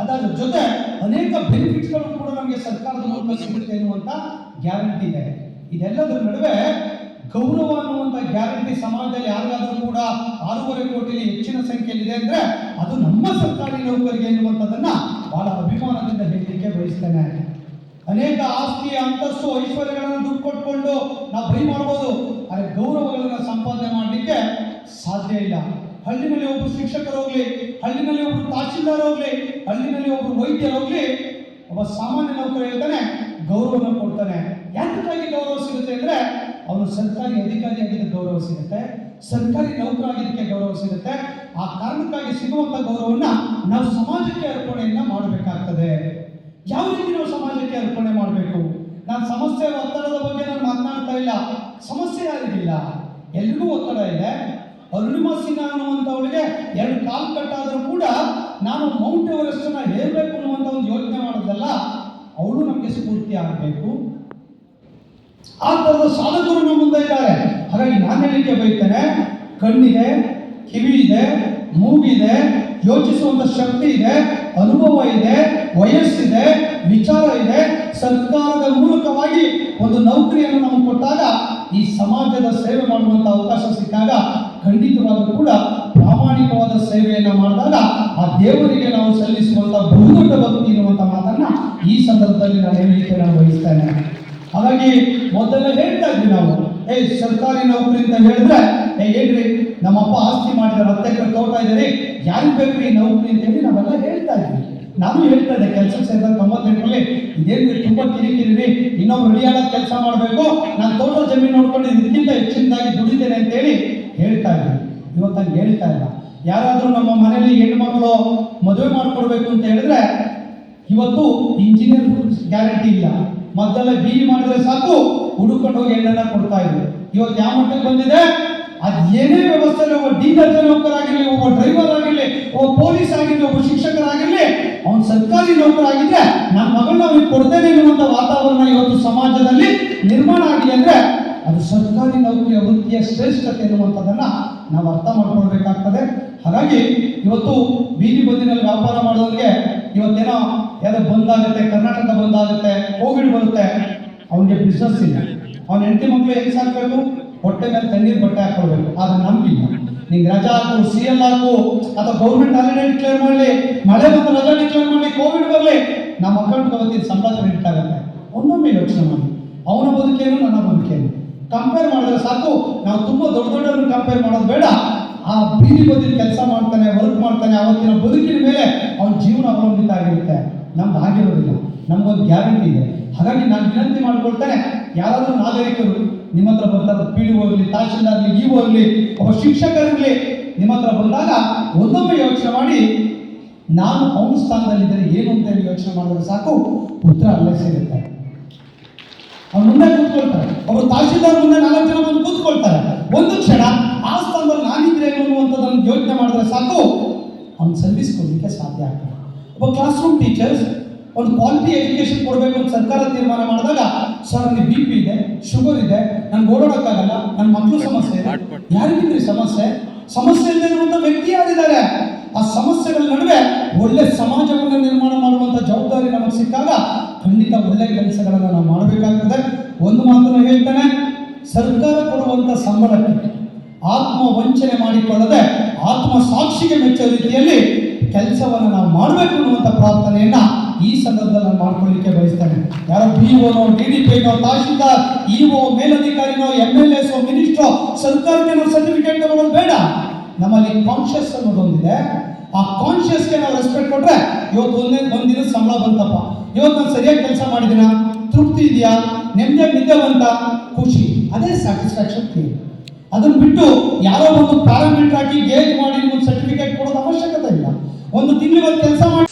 ಅದಾದ ಜೊತೆ ಅನೇಕ ಬೆನಿಫಿಟ್ಸ್ಗಳು ಕೂಡ ನಮಗೆ ಸರ್ಕಾರದ ಮೂಲಕ ಸಿಗುತ್ತೆ ಅನ್ನುವಂಥ ಗ್ಯಾರಂಟಿ ಇದೆ. ಇದೆಲ್ಲದರ ನಡುವೆ ಗೌರವ ಅನ್ನುವಂಥ ಗ್ಯಾರಂಟಿ ಸಮಾಜದಲ್ಲಿ ಯಾರಿಗಾದರೂ ಕೂಡ ಆರೂವರೆ ಕೋಟಿಲಿ ಹೆಚ್ಚಿನ ಸಂಖ್ಯೆಯಲ್ಲಿ ಇದೆ ಅಂದರೆ ಅದು ನಮ್ಮ ಸರ್ಕಾರಿ ನೌಕರಿಗೆ ಎನ್ನುವಂಥದ್ದನ್ನು ಬಹಳ ಅಭಿಮಾನದಿಂದ ಹೇಳಲಿಕ್ಕೆ ಬಯಸ್ತೇನೆ. ಅನೇಕ ಆಸ್ತಿ, ಅಂತಸ್ತು, ಐಶ್ವರ್ಯಗಳನ್ನು ದುಡ್ಡು ಕೊಟ್ಕೊಂಡು ನಾವು ಬರೀ ಮಾಡ್ಬೋದು. ಆದರೆ ಗೌರವಗಳನ್ನು ಸಂಪಾದನೆ ಮಾಡಲಿಕ್ಕೆ ಸಾಧ್ಯ ಇಲ್ಲ. ಹಳ್ಳಿನಲ್ಲಿ ಒಬ್ಬರು ಶಿಕ್ಷಕರು ಹೋಗ್ಲಿ, ಹಳ್ಳಿನಲ್ಲಿ ಒಬ್ರು ತಹಶೀಲ್ದಾರ್ ಹೋಗ್ಲಿ, ಹಳ್ಳಿನಲ್ಲಿ ಒಬ್ರು ವೈದ್ಯರು ಹೋಗ್ಲಿ, ಒಬ್ಬ ಸಾಮಾನ್ಯ ನೌಕರ ಹೇಳ್ತಾನೆ, ಗೌರವನ ಕೊಡ್ತಾನೆ. ಯಾಕಾಗಿ ಗೌರವ ಸಿಗುತ್ತೆ ಅಂದ್ರೆ, ಅವನು ಸರ್ಕಾರಿ ಅಧಿಕಾರಿ ಆಗಿದ್ದ ಗೌರವ ಸಿಗುತ್ತೆ, ಸರ್ಕಾರಿ ನೌಕರ ಆಗಿದ್ದಕ್ಕೆ ಗೌರವ ಸಿಗುತ್ತೆ. ಆ ಕಾರಣಕ್ಕಾಗಿ ಸಿಗುವಂತ ಗೌರವನ್ನ ನಾವು ಸಮಾಜಕ್ಕೆ ಅರ್ಪಣೆಯನ್ನ ಮಾಡಬೇಕಾಗ್ತದೆ. ಯಾವ ರೀತಿ ನಾವು ಸಮಾಜಕ್ಕೆ ಅರ್ಪಣೆ ಮಾಡಬೇಕು? ನಾನು ಸಮಸ್ಯೆ ಒತ್ತಡದ ಬಗ್ಗೆ ನಾನು ಮಾತನಾಡ್ತಾ ಇಲ್ಲ. ಸಮಸ್ಯೆ ಯಾರಿಗಿಲ್ಲ? ಎಲ್ರಿಗೂ ಒತ್ತಡ ಇದೆ. ಅರುಣಿಮಾ ಸಿನ್ಹಾ ಅನ್ನುವಂಥವಳಿಗೆ ಎರಡು ಕಾಲು ಕಟ್ಟಾದರೂ ಕೂಡ ನಾನು ಮೌಂಟ್ ಎವರೆಸ್ಟ್ನ ಹೇಳಬೇಕು ಅನ್ನುವಂಥ ಒಂದು ಯೋಚನೆ ಮಾಡೋದಲ್ಲ ಅವಳು ನಮಗೆ ಸ್ಫೂರ್ತಿ ಆಗಬೇಕು. ಆ ಥರದ ಸಾಧಕರು ನಮ್ಮ ಮುಂದೆ ಇದ್ದಾರೆ. ಹಾಗಾಗಿ ನಾನು ಹೇಳಲಿಕ್ಕೆ ಬಯಸ್ತೇನೆ, ಕಣ್ಣಿದೆ, ಕಿವಿ ಇದೆ, ಮೂಗಿದೆ ಯೋಚಿಸುವಂತ ಶಕ್ತಿ ಇದೆ, ಅನುಭವ ಇದೆ, ವಯಸ್ಸಿದೆ, ವಿಚಾರ ಇದೆ. ಸರ್ಕಾರದ ಮೂಲಕವಾಗಿ ಒಂದು ನೌಕರಿಯನ್ನು ನಮಗೆ ಕೊಟ್ಟಾಗ ಈ ಸಮಾಜದ ಸೇವೆ ಮಾಡುವಂಥ ಅವಕಾಶ ಸಿಕ್ಕಾಗ ಖಂಡಿತವಾಗೂ ಕೂಡ ಪ್ರಾಮಾಣಿಕವಾದ ಸೇವೆಯನ್ನು ಮಾಡಿದಾಗ ಆ ದೇವರಿಗೆ ನಾವು ಸಲ್ಲಿಸುವಂತ ಬಹುದೊಡ್ಡ ಭಕ್ತಿ ಎನ್ನುವಂತ ಮಾತನ್ನ ಈ ಸಂದರ್ಭದಲ್ಲಿ ನಾನು ಹೇಳಲಿಕ್ಕೆ ನಾನು ಬಯಸ್ತೇನೆ. ಹಾಗಾಗಿ ಮೊದಲೇ ಹೇಳ್ತಾ ಇದ್ವಿ ನಾವು, ಏ, ಸರ್ಕಾರಿ ನೌಕರಿ ಅಂತ ಹೇಳಿದ್ರೆ, ಏ ನಮ್ಮಪ್ಪ ಆಸ್ತಿ ಮಾಡಿದ ಹತ್ತಕ್ಕೆ ತೋಟ ಇದ್ದಾರೆ ಬೇಕು ಈ ನೌಕರಿ ಅಂತ ಹೇಳಿ ನಾವೆಲ್ಲ ಹೇಳ್ತಾ ಇದ್ವಿ. ನಾನು ಹೇಳ್ತಾ ಇದ್ದೆ ಕೆಲಸ ಸೇರಿದ ತೊಂಬತ್ತೆಂಟರಲ್ಲಿ, ಇದೇನ್ರಿ, ತುಂಬಾ ಕಿರಿಕಿರಿ ರೀ ಇನ್ನೊಬ್ರು ರೆಡಿಯಾದ ಕೆಲಸ ಮಾಡಬೇಕು, ನಾನು ತೋಟ ಜಮೀನು ನೋಡ್ಕೊಂಡು ಇದಕ್ಕಿಂತ ಹೆಚ್ಚಿನದಾಗಿ ದುಡಿತೇನೆ ಅಂತ ಹೇಳಿ ಹೇಳ್ತಾ ಇದ್ದೀನಿ ಇವತ್ತು ಹಂಗೆ ಹೇಳ್ತಾ ಇಲ್ಲ. ಯಾರಾದರೂ ನಮ್ಮ ಮನೆಯಲ್ಲಿ ಹೆಣ್ಮಕ್ಳು ಮದುವೆ ಮಾಡಿಕೊಡ್ಬೇಕು ಅಂತ ಹೇಳಿದ್ರೆ ಇವತ್ತು ಇಂಜಿನಿಯರ್ ಗ್ಯಾರಂಟಿ ಇಲ್ಲ. ಮೊದಲ ಬಿ ಮಾಡಿದ್ರೆ ಸಾಕು, ಹುಡುಕೊಂಡು ಹೋಗಿ ಹೆಣ್ಣನ್ನ ಕೊಡ್ತಾ ಇದ್ರು. ಇವತ್ತು ಯಾವ ಮಟ್ಟಕ್ಕೆ ಬಂದಿದೆ? ಅದ್ ಏನೇ ವ್ಯವಸ್ಥೆ ಒಬ್ಬ ಡಿ ದರ್ಜೆ ನೌಕರಾಗಿರ್ಲಿ ಒಬ್ಬ ಡ್ರೈವರ್ ಆಗಿರ್ಲಿ, ಒಬ್ಬ ಪೊಲೀಸ್ ಆಗಿರ್ಲಿ, ಒಬ್ಬ ಶಿಕ್ಷಕರಾಗಿರ್ಲಿ, ಅವ್ನು ಸರ್ಕಾರಿ ನೌಕರಾಗಿದ್ರೆ ನನ್ನ ಮಗಳನ್ನ ಅವ್ನಿಗೆ ಕೊಡ್ತೇನೆ ಎನ್ನುವಂತ ವಾತಾವರಣ ಇವತ್ತು ಸಮಾಜದಲ್ಲಿ ನಿರ್ಮಾಣ ಆಗಿದೆ ಅಂದ್ರೆ ಅದು ಸರ್ಕಾರಿ ನೌಕರಿಯ ವೃತ್ತಿಯ ಶ್ರೇಷ್ಠತೆ ಎನ್ನುವಂಥದ್ದನ್ನ ನಾವು ಅರ್ಥ ಮಾಡ್ಕೊಳ್ಬೇಕಾಗ್ತದೆ. ಹಾಗಾಗಿ ಇವತ್ತು ಬೀದಿ ಬದಿನಲ್ಲಿ ವ್ಯಾಪಾರ ಮಾಡೋರಿಗೆ ಇವತ್ತೇನೋ ಯಾವುದೋ ಬಂದಾಗುತ್ತೆ ಕರ್ನಾಟಕ ಬಂದಾಗುತ್ತೆ, ಕೋವಿಡ್ ಬರುತ್ತೆ, ಅವನಿಗೆ ಬಿಸ್ನೆಸ್ ಇಲ್ಲ. ಅವನ ಹೆಂಡತಿ ಮಕ್ಕಳು ಹೆಂಗ್ ಸಾಕಬೇಕು? ಹೊಟ್ಟೆ ಮೇಲೆ ತಣ್ಣೀರು ಬಟ್ಟೆ ಹಾಕೊಳ್ಬೇಕು. ಆದ್ರೆ ನಂಬಿಲ್ಲ. ನಿಂಗೆ ರಜಾ ಹಾಕು ಸಿ ಎಲ್ ಹಾಕು, ಅಥವಾ ಗೌರ್ಮೆಂಟ್ ಹಾಲಿಡೇ ಡಿಕ್ಲೇರ್ ಮಾಡಲಿ, ಮಳೆ ಬಂದು ರಜಾ ಡಿಕ್ಲೇರ್ ಮಾಡಲಿ, ಕೋವಿಡ್ ಬರಲಿ, ನಮ್ಮ ಅಕೌಂಟ್ ಅವತ್ತಿನ ಸಂಬಳ ಕ್ರೆಡಿಟ್ ಆಗುತ್ತೆ. ಒಂದೊಮ್ಮೆ ಯೋಚನೆ ಮಾಡಿ. ಅವನ ಬದುಕೇನು, ನನ್ನ ಬದುಕೇನು? ಕಂಪೇರ್ ಮಾಡಿದ್ರೆ ಸಾಕು. ನಾವು ತುಂಬಾ ದೊಡ್ಡ ದೊಡ್ಡವ್ರನ್ನ ಕಂಪೇರ್ ಮಾಡೋದು ಬೇಡ. ಆ ಬೀದಿ ಬದಿ ಕೆಲಸ ಮಾಡ್ತಾನೆ ವರ್ಕ್ ಮಾಡ್ತಾನೆ, ಅವತ್ತಿನ ಬದುಕಿನ ಮೇಲೆ ಅವನ ಜೀವನ ಅವಲಂಬಿತ ಆಗಿರುತ್ತೆ. ನಮ್ದು ಆಗಿರೋದಿಲ್ಲ. ನಮ್ಗೊಂದು ಗ್ಯಾರಂಟಿ ಇದೆ. ಹಾಗಾಗಿ ನಾನು ವಿನಂತಿ ಮಾಡ್ಕೊಳ್ತೇನೆ. ಯಾರಾದರೂ ನಾಗರಿಕರು, ನಿಮ್ಮ ಹತ್ರ ಬಂದಾಗ ಪಿ ಡಿ ಹೋಗ್ಲಿ ತಹಶೀಲ್ದಾರ್ಲಿ ಇ ಹೋಗ್ಲಿ ಒಬ್ಬ ಶಿಕ್ಷಕರಿರಲಿ, ನಿಮ್ಮ ಹತ್ರ ಬಂದಾಗ ಒಂದೊಮ್ಮೆ ಯೋಚನೆ ಮಾಡಿ, ನಾನು ಅವನ ಸ್ಥಾನದಲ್ಲಿದ್ದರೆ ಏನು ಅಂತ ಹೇಳಿ ಯೋಚನೆ ಮಾಡಿದ್ರೆ ಸಾಕು, ಉತ್ತರ ಅಲ್ಲೇ ಸಿಗುತ್ತೆ. ಅವ್ನು ಮುಂದೆ ಕೂತ್ಕೊಳ್ತಾರೆ. ಅವರು ತಹಶೀಲ್ದಾರ್ ಮುಂದೆ ನಾಲ್ಕು ಜನ ಬಂದು ಕೂತ್ಕೊಳ್ತಾರೆ. ಒಂದು ಕ್ಷಣ ಆ ಸ್ಥಾನದಲ್ಲಿ ನಾನಿದ್ರೆ ಅನ್ನುವಂಥದ್ದನ್ನು ಯೋಚನೆ ಮಾಡಿದ್ರೆ ಸಾಕು. ಅವ್ನು ಸರ್ವಿಸ್ ಸಾಧ್ಯ ಆಗ್ತದೆ. ಒಬ್ಬ ಕ್ಲಾಸ್ ರೂಮ್ ಟೀಚರ್ಸ್ ಒಂದು ಕ್ವಾಲಿಟಿ ಎಜುಕೇಶನ್ ಕೊಡಬೇಕು ಅಂತ ಸರ್ಕಾರ ತೀರ್ಮಾನ ಮಾಡಿದಾಗ, ಸರ್ ಅಲ್ಲಿ ಬಿ ಪಿ ಇದೆ ಶುಗರ್ ಇದೆ, ನನ್ಗೆ ಓಡಾಡೋಕ್ಕಾಗಲ್ಲ ನನ್ನ ಮಕ್ಕಳು ಸಮಸ್ಯೆ ಇದೆ. ಯಾರಿಗಿದ್ರಿ ಸಮಸ್ಯೆ? ಸಮಸ್ಯೆ ಇಲ್ಲದೆ ಇರುವಂಥ ವ್ಯಕ್ತಿ ಯಾರಿದ್ದಾರೆ? ಆ ಸಮಸ್ಯೆಗಳ ನಡುವೆ ಒಳ್ಳೆ ಸಮಾಜವನ್ನು ನಿರ್ಮಾಣ ಮಾಡುವಂಥ ಜವಾಬ್ದಾರಿ ನಮಗೆ ಸಿಕ್ಕಾಗ ಖಂಡಿತ ಒಳ್ಳೆ ಕೆಲಸಗಳನ್ನು ನಾವು ಮಾಡಬೇಕಾಗ್ತದೆ. ಒಂದು ಮಾತನ್ನು ಹೇಳ್ತೇನೆ, ಸರ್ಕಾರ ಕೊಡುವಂಥ ಸಂಬಳಕ್ಕೆ, ಆತ್ಮ ವಂಚನೆ ಮಾಡಿಕೊಳ್ಳದೆ, ಆತ್ಮ ಸಾಕ್ಷಿಗೆ ಮೆಚ್ಚೋ ರೀತಿಯಲ್ಲಿ ಕೆಲಸವನ್ನು ನಾವು ಮಾಡಬೇಕು ಅನ್ನುವಂಥ ಪ್ರಾರ್ಥನೆಯನ್ನ ಈ ಸಂದರ್ಭದಲ್ಲಿ ನಾನು ಮಾಡ್ಕೊಳ್ಳಿಕ್ಕೆ ಬಯಸ್ತೇನೆ. ಯಾರೋ ಬಿ ಓನೋ ಡಿ ಡಿ ಪಿನೋ ತಹಶೀಲ್ದಾರ್ ಒ ಮೇಲಧಿಕಾರಿನೋ ಎಂ ಎಲ್ ಎಸ್ ಮಿನಿಸ್ಟ್ರೋ ಸರ್ಕಾರಕ್ಕೆ ನಾವು ಸರ್ಟಿಫಿಕೇಟ್ ತಗೊಳ್ಳೋದು ಬೇಡ. ನಮ್ಮಲ್ಲಿ ಕಾನ್ಶಿಯಸ್ ಅನ್ನೋದೊಂದಿದೆ. ಆ ಕಾನ್ಷಿಯಸ್ಗೆ ನಾವು ರೆಸ್ಪೆಕ್ಟ್ ಕೊಟ್ರೆ ಇವತ್ತು ಒಂದೇ ಒಂದಿನ ಸಂಬಳ ಬಂತಪ್ಪ. ಇವತ್ತು ನಾನು ಸರಿಯಾಗಿ ಕೆಲಸ ಮಾಡಿದಿನ ತೃಪ್ತಿ ಇದೆಯಾ? ನೆಮ್ಮದಿಯಾಗಿ ನಿದ್ದವಂತ ಖುಷಿ. ಅದೇ ಸ್ಯಾಟಿಸ್ಫ್ಯಾಕ್ಷನ್ ಫೀಲ್ ಅದನ್ನ ಬಿಟ್ಟು ಯಾರೋ ಒಂದು ಪ್ಯಾರಾಮೀಟರ್ ಹಾಕಿ ಗೇಜ್ ಮಾಡಿ ಒಂದು ಸರ್ಟಿಫಿಕೇಟ್ ಕೊಡೋದು ಅವಶ್ಯಕತೆ ಇಲ್ಲ. ಒಂದು ತಿಂಗಳು ಕೆಲಸ ಮಾಡಿ